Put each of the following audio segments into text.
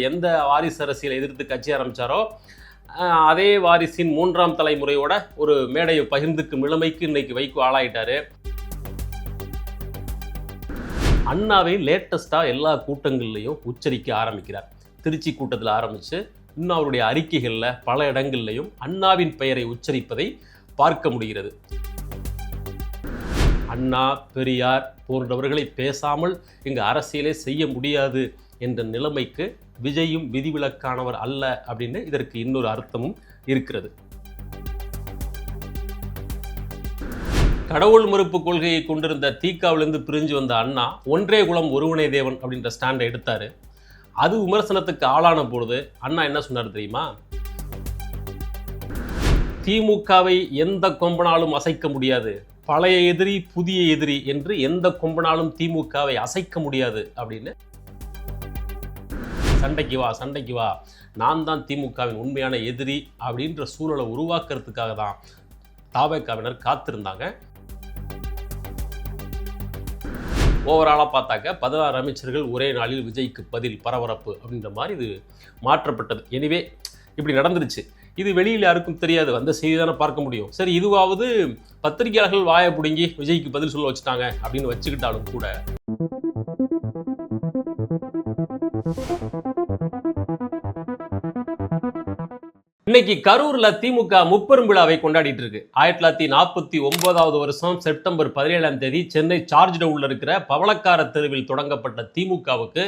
எந்த வாரிசு அரசியலை எதிர்த்து கட்சி ஆரம்பிச்சாரோ அதே வாரிசின் மூன்றாம் தலைமுறையோட ஒரு மேடையை பகிர்ந்துக்கும் இளமைக்கு இன்னைக்கு வைகோ ஆளாயிட்டாரு. அண்ணாவை லேட்டஸ்ட்டாக எல்லா கூட்டங்கள்லையும் உச்சரிக்க ஆரம்பிக்கிறார். திருச்சி கூட்டத்தில் ஆரம்பித்து இன்னும் அவருடைய அறிக்கைகளில் பல இடங்கள்லையும் அண்ணாவின் பெயரை உச்சரிப்பதை பார்க்க முடிகிறது. அண்ணா பெரியார் போன்றவர்களை பேசாமல் இங்கு அரசியலே செய்ய முடியாது. என்ற நிலைமைக்கு விஜயும் விதிவிலக்கானவர் அல்ல அப்படின்னு இதற்கு இன்னொரு அர்த்தமும் இருக்கிறது. கடவுள் மறுப்பு கொள்கையை கொண்டிருந்த தீக்காவிலிருந்து பிரிஞ்சு வந்த அண்ணா ஒன்றே குலம் ஒருவனே தேவன் அப்படின்ற ஸ்டாண்டை எடுத்தாரு. அது விமர்சனத்துக்கு ஆளான பொழுது அண்ணா என்ன சொன்னார் தெரியுமா? திமுகவை எந்த கொம்பனாலும் அசைக்க முடியாது. பழைய எதிரி புதிய எதிரி என்று எந்த கொம்பனாலும் திமுகவை அசைக்க முடியாது அப்படின்னு சண்டைக்கு வா சண்டைக்கு வா. நான் தான் திமுகவின் உண்மையான எதிரி அப்படின்ற சூழலை உருவாக்குறதுக்காக தான் தாவேக்காவினர் காத்திருந்தாங்க. ஓவராலாக பார்த்தாக்க பதினாறு அமைச்சர்கள் ஒரே நாளில் விஜய்க்கு பதில் பரபரப்பு அப்படின்ற மாதிரி இது மாற்றப்பட்டது. எனிவே இப்படி நடந்துருச்சு. இது வெளியில் யாருக்கும் தெரியாது. வந்த செய்தி தானே பார்க்க முடியும். சரி இதுவாவது பத்திரிகையாளர்கள் வாயை பிடுங்கி விஜய்க்கு பதில் சொல்ல வச்சுட்டாங்க அப்படின்னு வச்சுக்கிட்டாலும் கூட இன்னைக்கு கரூர்ல திமுக முப்பெரும் விழாவை கொண்டாடிட்டு இருக்கு. ஆயிரத்தி தொள்ளாயிரத்தி நாற்பத்தி ஒன்பதாவது வருஷம் செப்டம்பர் பதினேழாம் தேதி சென்னை சார்ஜ் டவுன்ல இருக்கிற பவளக்கார தெருவில் தொடங்கப்பட்ட திமுகவுக்கு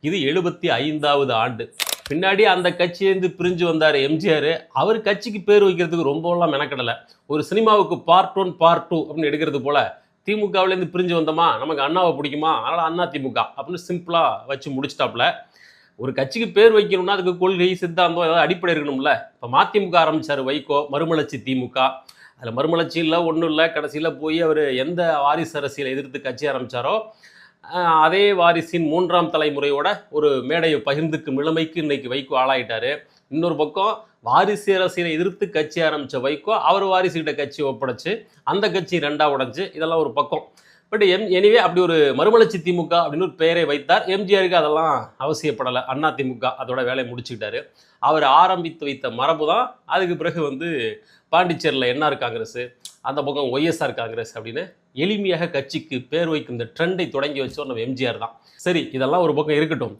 இது எழுபத்தி ஐந்தாவது ஆண்டு. பின்னாடி அந்த கட்சியிலேருந்து பிரிஞ்சு வந்தார் எம்ஜிஆர். அவர் கட்சிக்கு பேர் வைக்கிறதுக்கு ரொம்பலாம் மெனக்கடலை. ஒரு சினிமாவுக்கு பார்ட் ஒன் பார்ட் டூ அப்படின்னு எடுக்கிறது போல திமுகவிலேருந்து பிரிஞ்சு வந்தோமா? நமக்கு அண்ணாவை பிடிக்குமா? அதனால் அண்ணா திமுக அப்படின்னு சிம்பிளாக வச்சு முடிச்சிட்டாப்புல. ஒரு கட்சிக்கு பேர் வைக்கணும்னா அதுக்கு கொள்கை சித்தாந்தம் ஏதாவது அடிப்படை இருக்கணும்ல? இப்போ மதிமுக ஆரம்பிச்சார் வைகோ மறுமலர்ச்சி திமுக. அதில் மறுமலர்ச்சி இல்லை ஒன்றும் இல்லை. கடைசியில் போய் அவர் எந்த வாரிசு அரசியலை எதிர்த்து கட்சி ஆரம்பித்தாரோ அதே வாரிசின் மூன்றாம் தலைமுறையோட ஒரு மேடையை பகிர்ந்துக்கும் நிலைமைக்கு இன்னைக்கு வைகோ ஆளாயிட்டார். இன்னொரு பக்கம் வாரிசு அரசியலை எதிர்த்து கட்சி ஆரம்பித்த வைகோ அவர் வாரிசுகிட்ட கட்சி ஒப்படைச்சு அந்த கட்சி ரெண்டாக உடைஞ்சு இதெல்லாம் ஒரு பக்கம். பட் எம் எனிவே அப்படி ஒரு மறுமலர்ச்சி திமுக அப்படின்னு ஒரு பெயரை வைத்தார். எம்ஜிஆருக்கு அதெல்லாம் அவசியப்படலை. அண்ணா திமுக அதோட வேலையை முடிச்சுக்கிட்டாரு. அவர் ஆரம்பித்து வைத்த மரபு தான். அதுக்கு பிறகு வந்து பாண்டிச்சேரியில் என்ஆர் காங்கிரஸ் அந்த பக்கம் ஒய்எஸ்ஆர் காங்கிரஸ் அப்படின்னு எளிமையாக கட்சிக்கு பேர் வைக்கும் இந்த ட்ரெண்டை தொடங்கி வச்சோம் நம்ம எம்ஜிஆர் தான். சரி இதெல்லாம் ஒரு பக்கம் இருக்கட்டும்.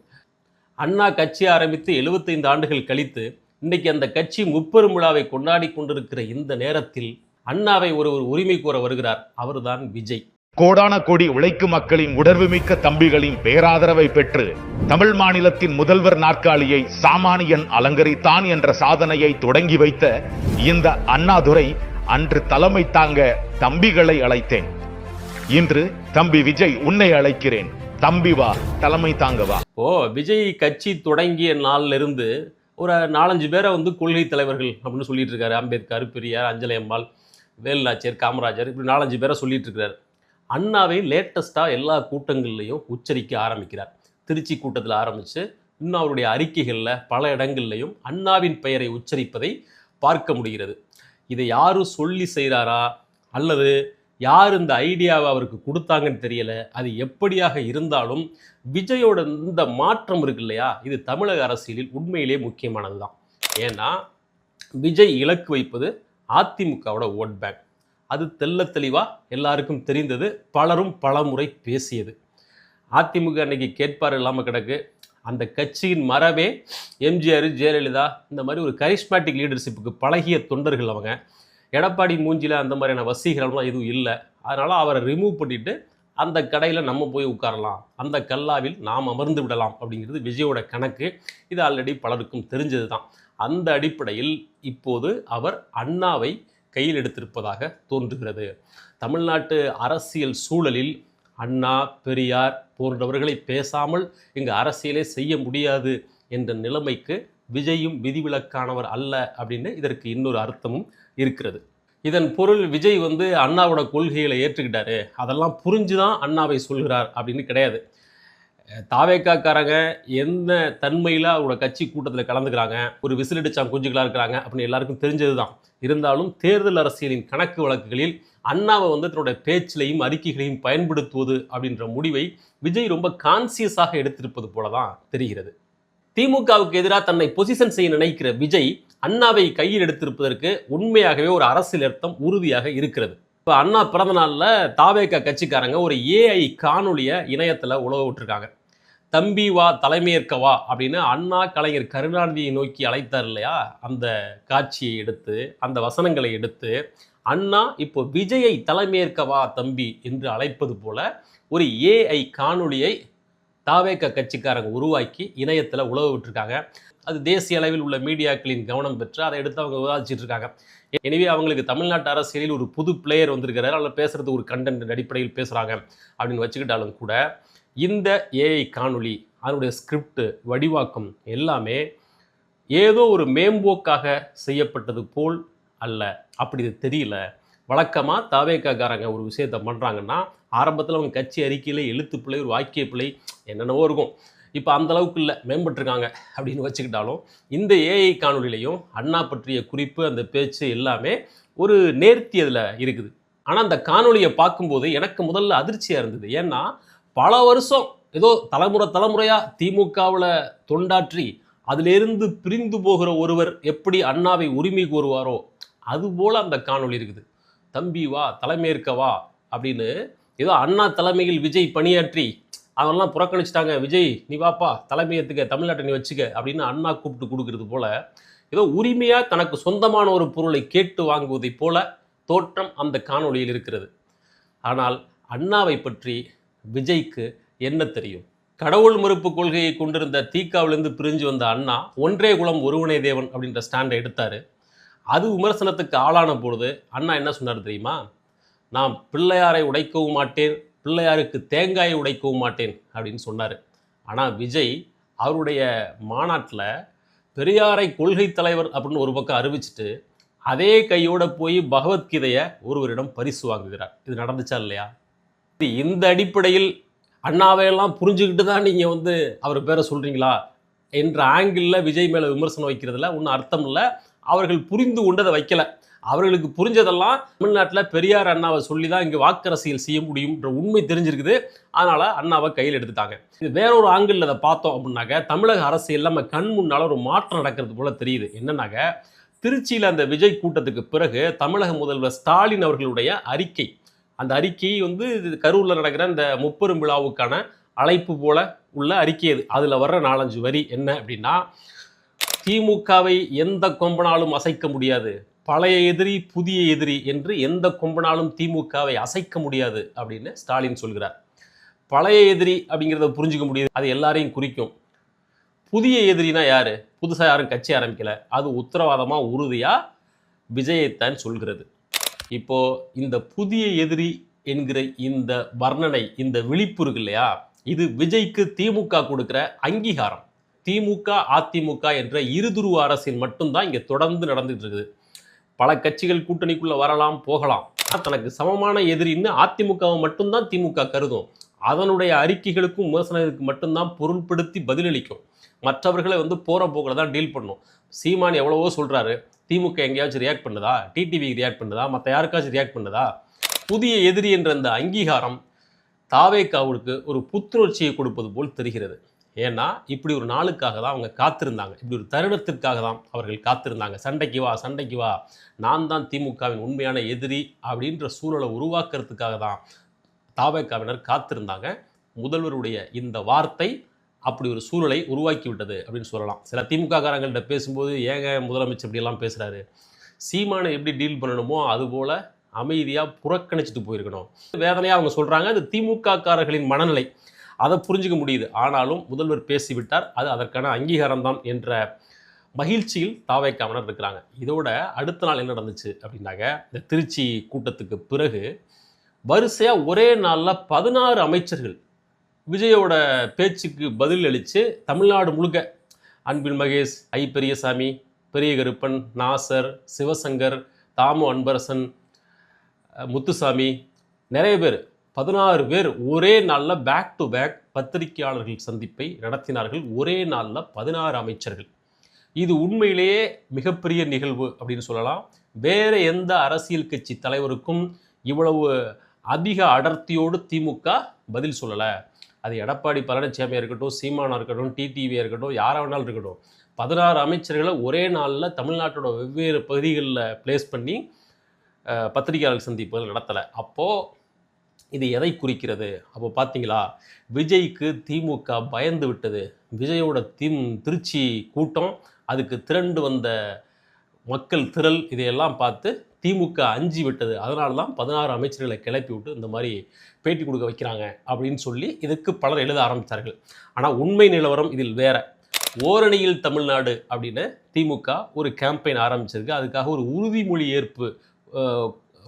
அண்ணா கட்சி ஆரம்பித்து 75 ஆண்டுகள் கழித்து இன்னைக்கு அந்த கட்சி முப்பெரும் விழாவை கொண்டாடி கொண்டிருக்கிற இந்த நேரத்தில் அண்ணாவை ஒருவர் உரிமை கூற வருகிறார். அவர்தான் விஜய். கோடான கோடி உழைக்கும் மக்களின் உணர்வுமிக்க தம்பிகளின் பேராதரவை பெற்று தமிழ் மாநிலத்தின் முதல்வர் நாற்காலியை சாமானியன் அலங்கரித்தான் என்ற சாதனையை தொடங்கி வைத்த இந்த அண்ணாதுரை அன்று தலைமை தாங்க தம்பிகளை அழைத்தேன். இன்று தம்பி விஜய் உன்னை அழைக்கிறேன். தம்பி வா தலைமை தாங்க வா. ஓ விஜய் கட்சி தொடங்கிய நாள்ல இருந்து ஒரு நாலஞ்சு பேரை வந்து கொள்கை தலைவர்கள் அப்படின்னு சொல்லிட்டு இருக்காரு. அம்பேத்கர் பெரியார் அஞ்சலி அம்மாள் வேலுநாச்சியர் காமராஜர் இப்படி நாலஞ்சு பேரை சொல்லிட்டு இருக்கிறார் அண்ணாவை லேட்டஸ்ட்டாக எல்லா கூட்டங்கள்லையும் உச்சரிக்க ஆரம்பிக்கிறார். திருச்சி கூட்டத்தில் ஆரம்பித்து இன்னும் அவருடைய அறிக்கைகளில் பல இடங்கள்லையும் அண்ணாவின் பெயரை உச்சரிப்பதை பார்க்க முடிகிறது. இதை யாரும் சொல்லி செய்கிறாரா அல்லது யார் இந்த ஐடியாவை அவருக்கு கொடுத்தாங்கன்னு தெரியல. அது எப்படியாக இருந்தாலும் விஜயோட இந்த மாற்றம் இருக்கு இல்லையா? இது தமிழக அரசியலில் உண்மையிலே முக்கியமானது தான் ஏன்னா விஜய் இலக்கு வைப்பது அதிமுகவோட ஓட் பேங்க். அது தெள்ள தெளிவாக எல்லாருக்கும் தெரிந்தது பலரும் பலமுறை பேசியது. அதிமுக அன்னைக்கு கேட்பார் இல்லாமல் கிடக்கு. அந்த கட்சியின் மரபே எம்ஜிஆர் ஜெயலலிதா இந்த மாதிரி ஒரு கரிஸ்மேட்டிக் லீடர்ஷிப்புக்கு பழகிய தொண்டர்கள் அவங்க. எடப்பாடி மூஞ்சியில் அந்த மாதிரியான வசீகரம்லாம் எதுவும் இல்லை. அதனால் அவரை ரிமூவ் பண்ணிட்டு அந்த கடையில் நம்ம போய் உட்காரலாம். அந்த கல்லாவில் நாம் அமர்ந்து விடலாம் அப்படிங்கிறது விஜயோட கணக்கு. இது ஆல்ரெடி பலருக்கும் தெரிஞ்சது தான் அந்த அடிப்படையில் இப்போது அவர் அண்ணாவை கையில் எடுத்திருப்பதாக தோன்றுகிறது. தமிழ்நாட்டு அரசியல் சூழலில் அண்ணா பெரியார் போன்றவர்களை பேசாமல் இங்கு அரசியலே செய்ய முடியாது என்ற நிலைமைக்கு விஜயும் விதிவிலக்கானவர் அல்ல அப்படின்னு இதற்கு இன்னொரு அர்த்தமும் இருக்கிறது. இதன் பொருள் விஜய் வந்து அண்ணாவோட கொள்கைகளை ஏற்றுக்கிட்டாரு. அதெல்லாம் புரிஞ்சு தான் அண்ணாவை சொல்கிறார் அப்படின்னு கிடையாது. தாவேக்காக்காரங்க எந்த தன்மையில் அவரோட கட்சி கூட்டத்தில் கலந்துக்கிறாங்க? ஒரு விசிலடிச்சாம் குஞ்சுகளாக இருக்கிறாங்க அப்படின்னு எல்லாருக்கும் தெரிஞ்சது தான் இருந்தாலும் தேர்தல் அரசியலின் கணக்கு வழக்குகளில் அண்ணாவை வந்து தன்னுடைய பேச்சிலையும் அறிக்கைகளையும் பயன்படுத்துவது அப்படின்ற முடிவை விஜய் ரொம்ப கான்சியஸாக எடுத்திருப்பது போல தான் தெரிகிறது. திமுகவுக்கு எதிராக தன்னை பொசிஷன் செய்ய நினைக்கிற விஜய் அண்ணாவை கையில் எடுத்திருப்பதற்கு உண்மையாகவே ஒரு அரசியல் அர்த்தம் உறுதியாக இருக்கிறது. இப்போ அண்ணா பிறந்த நாளில் தாவேக்கா கட்சிக்காரங்க ஒரு ஏஐ காணொலியை இணையத்தில் உழவ விட்டுருக்காங்க. தம்பி வா தலைமையேற்க வா அப்படின்னு அண்ணா கலைஞர் கருணாநிதியை நோக்கி அழைத்தார் இல்லையா? அந்த காட்சியை எடுத்து அந்த வசனங்களை எடுத்து அண்ணா இப்போ விஜயை தலைமையேற்க வா தம்பி என்று அழைப்பது போல ஒரு ஏஐ காணொளியை தாவேக்க கட்சிக்காரங்க உருவாக்கி இணையத்தில் உழவு விட்டுருக்காங்க. அது தேசிய அளவில் உள்ள மீடியாக்களின் கவனம் பெற்று அதை எடுத்து அவங்க விவாதிச்சுட்டு இருக்காங்க. எனவே அவங்களுக்கு தமிழ்நாட்டு அரசியலில் ஒரு புது பிளேயர் வந்திருக்கிறார். அதில் பேசுறது ஒரு கண்டென்ட் அடிப்படையில் பேசுகிறாங்க அப்படின்னு வச்சுக்கிட்டாலும் கூட இந்த ஏஐ காணொளி அதனுடைய ஸ்கிரிப்ட் வடிவாக்கம் எல்லாமே ஏதோ ஒரு மேம்போக்காக செய்யப்பட்டது போல் அல்ல. அப்படி இது தெரியல. வழக்கமாக தாவேக்காக்காரங்க ஒரு விஷயத்த பண்ணுறாங்கன்னா ஆரம்பத்தில் அவங்க கட்சி அறிக்கையில் எழுத்து பிள்ளை ஒரு வாக்கிய பிள்ளை என்னென்னவோ இருக்கும். இப்போ அந்தளவுக்கு இல்லை மேம்பட்டிருக்காங்க அப்படின்னு வச்சுக்கிட்டாலும் இந்த ஏஐ காணொலியிலையும் அண்ணா பற்றிய குறிப்பு அந்த பேச்சு எல்லாமே ஒரு நேர்த்தி அதில் இருக்குது. ஆனால் அந்த காணொலியை பார்க்கும்போது எனக்கு முதல்ல அதிர்ச்சியாக இருந்தது. ஏன்னா பல வருஷம் ஏதோ தலைமுறை தலைமுறையாக திமுகவில் தொண்டாற்றி அதிலிருந்து பிரிந்து போகிற ஒருவர் எப்படி அண்ணாவை உரிமை கோருவாரோ அதுபோல் அந்த காணொளி இருக்குது. தம்பி வா தலைமையேற்க வா அப்படின்னு ஏதோ அண்ணா தலைமையில் விஜய் பணியாற்றி அதெல்லாம் புறக்கணிச்சிட்டாங்க. விஜய் நீ வாப்பா தலைமையேற்றுக்க தமிழ்நாட்டை நீ வச்சுக்க அப்படின்னு அண்ணா கூப்பிட்டு கொடுக்கறது போல ஏதோ உரிமையாக தனக்கு சொந்தமான ஒரு பொருளை கேட்டு வாங்குவதைப் போல தோற்றம் அந்த காணொளியில் இருக்கிறது. ஆனால் அண்ணாவை பற்றி விஜய்க்கு என்ன தெரியும்? கடவுள் மறுப்பு கொள்கையை கொண்டிருந்த தீக்காவிலிருந்து பிரிஞ்சு வந்த அண்ணா ஒன்றே குலம் ஒருவனே தேவன் அப்படின்ற ஸ்டாண்டை எடுத்தார். அது விமர்சனத்துக்கு ஆளான பொழுது அண்ணா என்ன சொன்னார் தெரியுமா? நான் பிள்ளையாரை உடைக்கவும் மாட்டேன் பிள்ளையாருக்கு தேங்காயை உடைக்கவும் மாட்டேன் அப்படின்னு சொன்னார். ஆனால் விஜய் அவருடைய மாநாட்டில் பெரியாரை கொள்கை தலைவர் அப்படின்னு ஒரு பக்கம் அறிவிச்சிட்டு அதே கையோட போய் பகவத்கீதையை ஒருவரிடம் பரிசு வாங்குகிறார். இது நடந்துச்சா இல்லையா? இந்த அடிப்படையில் அண்ணாவையெல்லாம் புரிஞ்சுக்கிட்டு தான் நீங்கள் வந்து அவர் பேரை சொல்கிறீங்களா என்ற ஆங்கிளில் விஜய் மேலே விமர்சனம் வைக்கிறதுல ஒன்றும் அர்த்தம் இல்லை. அவர்கள் புரிந்து கொண்டதை வைக்கல. அவர்களுக்கு புரிஞ்சதெல்லாம் தமிழ்நாட்டில் பெரியார் அண்ணாவை சொல்லி தான் இங்கே வாக்கரசியல் செய்ய முடியும்ன்ற உண்மை தெரிஞ்சிருக்குது. அதனால் அண்ணாவை கையில் எடுத்துட்டாங்க. இது வேற ஒரு ஆங்கிளில் அதை பார்த்தோம் அப்படின்னாக்க தமிழக அரசியல் நம்ம கண் முன்னால் ஒரு மாற்றம் நடக்கிறது போல தெரியுது. என்னன்னாக்க திருச்சியில் அந்த விஜய் கூட்டத்துக்கு பிறகு தமிழக முதல்வர் ஸ்டாலின் அவர்களுடைய அறிக்கை. அந்த அறிக்கை வந்து இது கரூரில் நடக்கிற இந்த முப்பெரும் விழாவுக்கான அழைப்பு போல உள்ள அறிக்கை அது அதில் வர்ற நாலஞ்சு வரி என்ன அப்படின்னா திமுகவை எந்த கொம்பனாலும் அசைக்க முடியாது. பழைய எதிரி புதிய எதிரி என்று எந்த கொம்பனாலும் திமுகவை அசைக்க முடியாது அப்படின்னு ஸ்டாலின் சொல்கிறார். பழைய எதிரி அப்படிங்கிறத புரிஞ்சுக்க முடியுது. அது எல்லாரையும் குறிக்கும். புதிய எதிரினா யார்? புதுசாக யாரும் கட்சி ஆரம்பிக்கல. அது உத்தரவாதமாக உறுதியாக விஜயத்தான் சொல்கிறது. இப்போது இந்த புதிய எதிரி என்கிற இந்த வர்ணனை இந்த விழிப்பு இருக்கு இல்லையா? இது விஜய்க்கு திமுக கொடுக்குற அங்கீகாரம். திமுக அதிமுக என்ற இருதுருவ அரசின் மட்டும்தான் இங்கே தொடர்ந்து நடந்துகிட்டு இருக்குது. பல கட்சிகள் கூட்டணிக்குள்ள வரலாம் போகலாம். தனக்கு சமமான எதிரின்னு அதிமுகவை மட்டும்தான் திமுக கருதும். அதனுடைய அறிக்கைகளுக்கும் விமர்சனத்துக்கு மட்டும்தான் பொருள்படுத்தி பதிலளிக்கும். மற்றவர்களை வந்து போற போக்கில் தான் டீல் பண்ணும். சீமான் எவ்வளவோ சொல்றாரு. திமுக எங்கேயாச்சும் ரியாக்ட் பண்ணுதா? டிடிவிக்கு ரியாக்ட் பண்ணுதா? மற்ற யாருக்காச்சும் ரியாக்ட் பண்ணுதா? புதிய எதிரி என்ற அந்த அங்கீகாரம் தாவேக்காவுக்கு ஒரு புத்துணர்ச்சியை கொடுப்பது போல் தெரிகிறது. ஏன்னா இப்படி ஒரு நாளுக்காக தான் அவங்க காத்திருந்தாங்க. இப்படி ஒரு தருணத்திற்காக தான் அவர்கள் காத்திருந்தாங்க. சண்டைக்கு வா சண்டைக்கு வா. நான் தான் திமுகவின் உண்மையான எதிரி அப்படின்ற சூழலை உருவாக்குறதுக்காக தான் தாவேக்காவினர் காத்திருந்தாங்க. முதல்வருடைய இந்த வார்த்தை அப்படி ஒரு சூழலை உருவாக்கி விட்டது அப்படின்னு சொல்லலாம். சில திமுக காரங்கள்ட்ட பேசும்போது ஏங்க முதலமைச்சர் இப்படியெல்லாம் பேசுகிறாரு சீமானை எப்படி டீல் பண்ணணுமோ அதுபோல் அமைதியாக புறக்கணிச்சிட்டு போயிருக்கணும். வேதனையாக அவங்க சொல்கிறாங்க அது திமுக காரர்களின் மனநிலை. அதை புரிஞ்சுக்க முடியுது. ஆனாலும் முதல்வர் பேசிவிட்டார். அது அதற்கான அங்கீகாரம் தான் என்ற மகிழ்ச்சியில் தாவைக்காமனர் இருக்கிறாங்க. இதோட அடுத்த நாள் என்ன நடந்துச்சு அப்படின்னாக்க இந்த திருச்சி கூட்டத்துக்கு பிறகு வரிசையாக ஒரே நாளில் பதினாறு அமைச்சர்கள் விஜயோட பேச்சுக்கு பதில் அளித்து தமிழ்நாடு முழுக்க அன்பில் மகேஷ் ஐ பெரியசாமி பெரிய கருப்பன் நாசர் சிவசங்கர் தாமு அன்பரசன் முத்துசாமி நிறைய பேர் பதினாறு பேர் ஒரே நாளில் பேக் டு பேக் பத்திரிகையாளர்கள் சந்திப்பை நடத்தினார்கள். ஒரே நாளில் பதினாறு அமைச்சர்கள். இது உண்மையிலேயே மிகப்பெரிய நிகழ்வு அப்படின்னு சொல்லலாம். வேறு எந்த அரசியல் கட்சி தலைவருக்கும் இவ்வளவு அதிக அடர்த்தியோடு திமுக பதில் சொல்லலை. அது எடப்பாடி பழனிசாமியாக இருக்கட்டும் சீமானா இருக்கட்டும் டிடிவியாக இருக்கட்டும் யாராக வேணாலும் இருக்கட்டும். பதினாறு அமைச்சர்களை ஒரே நாளில் தமிழ்நாட்டோட வெவ்வேறு பகுதிகளில் ப்ளேஸ் பண்ணி பத்திரிகையாளர் சந்திப்புகள் நடத்தலை. அப்போது இது எதை குறிக்கிறது? அப்போ பார்த்தீங்களா? விஜய்க்கு திமுக பயந்து விட்டது. விஜயோட திம் திருச்சி கூட்டம் அதுக்கு திரண்டு வந்த மக்கள் திரள் இதையெல்லாம் பார்த்து திமுக அஞ்சு விட்டது. அதனால தான் பதினாறு அமைச்சர்களை கிளப்பி விட்டு இந்த மாதிரி பேட்டி கொடுக்க வைக்கிறாங்க அப்படின்னு சொல்லி இதுக்கு பலர் எழுத ஆரம்பித்தார்கள். ஆனால் உண்மை நிலவரம் இதில் வேற. ஓரணியில் தமிழ்நாடு அப்படின்னு திமுக ஒரு கேம்பெயின் ஆரம்பிச்சிருக்கு. அதுக்காக ஒரு உறுதிமொழி ஏற்பு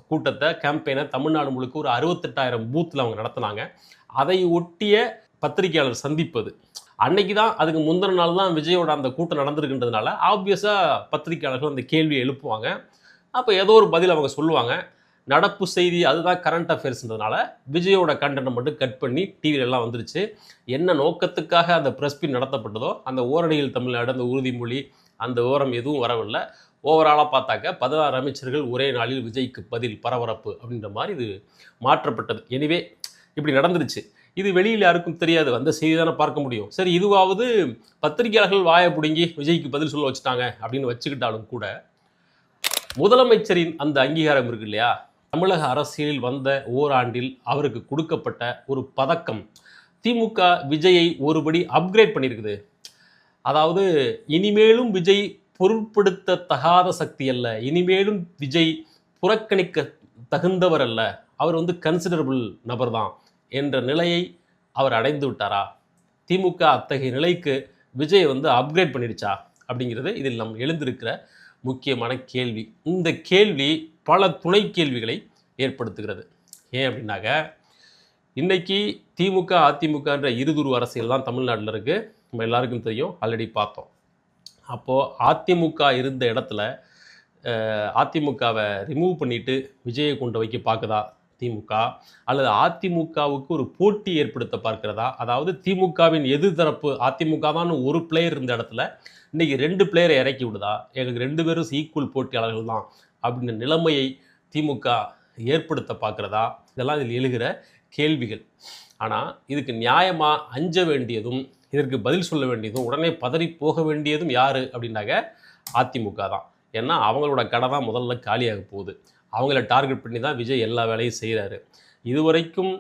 கூட்டத்தை கேம்பெயினை தமிழ்நாடு முழுக்க ஒரு அறுபத்தெட்டாயிரம் பூத்தில் அவங்க நடத்தினாங்க. அதை ஒட்டிய பத்திரிகையாளர் சந்திப்பது அன்னைக்கு தான் அதுக்கு முந்தின நாள் தான் விஜயோட அந்த கூட்டம் நடந்திருக்குன்றதுனால ஆப்வியஸாக பத்திரிகையாளர்கள் அந்த கேள்வியை எழுப்புவாங்க. அப்போ ஏதோ ஒரு பதில் அவங்க சொல்லுவாங்க. நடப்பு செய்தி அதுதான் கரண்ட் அஃபேர்ஸ்ன்றதுனால விஜயோட கண்டென்ட்டை மட்டும் கட் பண்ணி டிவிலெல்லாம் வந்துருச்சு. என்ன நோக்கத்துக்காக அந்த ப்ரெஸ் மீட் நடத்தப்பட்டதோ அந்த ஓரணியில் தமிழ்நாடு அந்த உறுதிமொழி அந்த ஓரம் எதுவும் வரவில்லை. ஓவராலாக பார்த்தாக்க பதினாறு அமைச்சர்கள் ஒரே நாளில் விஜய்க்கு பதில் பரபரப்பு அப்படின்ற மாதிரி இது மாற்றப்பட்டது. எனிவே இப்படி நடந்துருச்சு. இது வெளியில் யாருக்கும் தெரியாது. அந்த செய்தி தானே பார்க்க முடியும். சரி இதுவாவது பத்திரிகையாளர்கள் வாயை பிடுங்கி விஜய்க்கு பதில் சொல்ல வச்சுட்டாங்க அப்படின்னு வச்சுக்கிட்டாலும் கூட முதலமைச்சரின் அந்த அங்கீகாரம் இருக்கு இல்லையா? தமிழக அரசியலில் வந்த ஓராண்டில் அவருக்கு கொடுக்கப்பட்ட ஒரு பதக்கம் திமுக விஜயை ஒருபடி அப்கிரேட் பண்ணியிருக்குது அதாவது இனிமேலும் விஜய் பொருட்படுத்த தகாத சக்தி அல்ல. இனிமேலும் விஜய் புறக்கணிக்க தகுந்தவர் அல்ல. அவர் வந்து கன்சிடரபிள் நபர் தான் என்ற நிலையை அவர் அடைந்து விட்டாரா? திமுக அத்தகைய நிலைக்கு விஜய் வந்து அப்கிரேட் பண்ணிடுச்சா? அப்படிங்கிறது இதில் நம் எழுந்திருக்கிற முக்கியமான கேள்வி. இந்த கேள்வி பல துணை கேள்விகளை ஏற்படுத்துகிறது. ஏன் அப்படின்னாக்க இன்றைக்கி திமுக அதிமுகன்ற இருதுரு அரசியல் தான் தமிழ்நாட்டில் இருக்குது நம்ம எல்லாருக்கும் தெரியும். ஆல்ரெடி பார்த்தோம். அப்போது அதிமுக இருந்த இடத்துல அதிமுகவை ரிமூவ் பண்ணிட்டு விஜயை கொண்டு வைக்க பார்க்குதா திமுக? அல்லது அதிமுகவுக்கு ஒரு போட்டி ஏற்படுத்த பார்க்கிறதா? அதாவது திமுகவின் எதிர்த்தரப்பு அதிமுக தான் ஒரு பிளேயர் இருந்த இடத்துல இன்னைக்கு ரெண்டு பிளேயரை இறக்கி விடுதா? எங்களுக்கு ரெண்டு பேரும் ஈக்குவல் போட்டியாளர்கள் தான் அப்படின்ற நிலைமையை திமுக ஏற்படுத்த பார்க்குறதா? இதெல்லாம் இதில் எழுகிற கேள்விகள். ஆனால் இதுக்கு நியாயமாக அஞ்ச வேண்டியதும் இதற்கு பதில் சொல்ல வேண்டியதும் உடனே பதறி போக வேண்டியதும் யார்? அப்படின்னாக்க அதிமுக தான். ஏன்னா அவங்களோட கடை தான் முதல்ல காலியாக போகுது. அவங்கள டார்கெட் பண்ணி தான் விஜய் எல்லா வேலையும் செய்கிறாரு இதுவரைக்கும்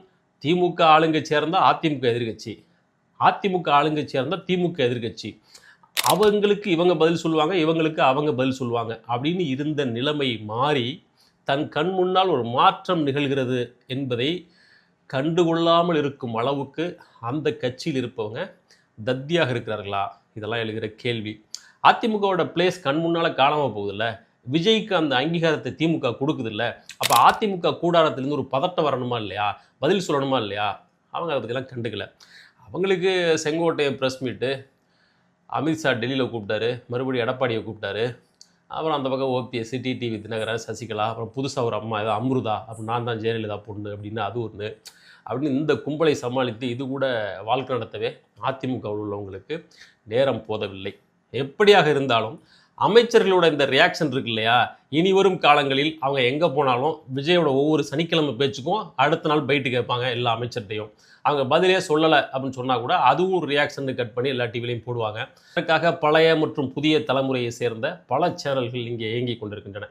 திமுக ஆளுங்கட்சியாக இருந்தால் அதிமுக எதிர்க்கட்சி அதிமுக ஆளுங்கட்சியாக இருந்தால் திமுக எதிர்க்கட்சி அவங்களுக்கு இவங்க பதில் சொல்லுவாங்க இவங்களுக்கு அவங்க பதில் சொல்லுவாங்க அப்படின்னு இருந்த நிலைமை மாறி தன் கண் முன்னால் ஒரு மாற்றம் நிகழ்கிறது என்பதை கண்டுகொள்ளாமல் இருக்கும் அளவுக்கு அந்த கட்சியில் இருப்பவங்க தத்தியாக இருக்கிறார்களா? இதெல்லாம் எழுகிற கேள்வி. அதிமுகவோட பிளேஸ் கண் முன்னால் காணாமல் போகுதில்ல? விஜய்க்கு அந்த அங்கீகாரத்தை திமுக கொடுக்குதுல்ல? அப்போ அதிமுக கூடாரத்திலேருந்து ஒரு பதட்டம் வரணுமா இல்லையா? பதில் சொல்லணுமா இல்லையா? அவங்க அதை பற்றிலாம் கண்டுக்கல. அவங்களுக்கு செங்கோட்டை ப்ரெஸ் மீட்டு அமித்ஷா டெல்லியில் கூப்பிட்டாரு மறுபடியும் எடப்பாடியை கூப்பிட்டாரு. அப்புறம் அந்த பக்கம் ஓபிஎஸ் டிடிவி தினகரன் சசிகலா அப்புறம் புதுசாக ஒரு அம்மா ஏதோ அம்ருதா அப்புறம் நான் தான் ஜெயலலிதா பொண்ணு அப்படின்னு அது ஒன்று அப்படின்னு இந்த கும்பலை சமாளித்து இது கூட வாழ்க்கை நடத்தவே அதிமுகவில் உள்ளவங்களுக்கு நேரம் போதவில்லை. எப்படியாக இருந்தாலும் அமைச்சர்களோட இந்த ரியாக்ஷன் இருக்கு இல்லையா? இனி வரும் காலங்களில் அவங்க எங்கே போனாலும் விஜயோட ஒவ்வொரு சனிக்கிழமை பேச்சுக்கும் அடுத்த நாள் பைட்டு கேட்பாங்க எல்லா அமைச்சர்கிட்டையும். அவங்க பதிலே சொல்லலை அப்படின்னு சொன்னால் கூட அதுவும் ஒரு ரியாக்ஷன் கட் பண்ணி எல்லா டிவிலையும் போடுவாங்க. அதற்காக பழைய மற்றும் புதிய தலைமுறையை சேர்ந்த பல சேனல்கள் இங்கே இயங்கிக் கொண்டிருக்கின்றன.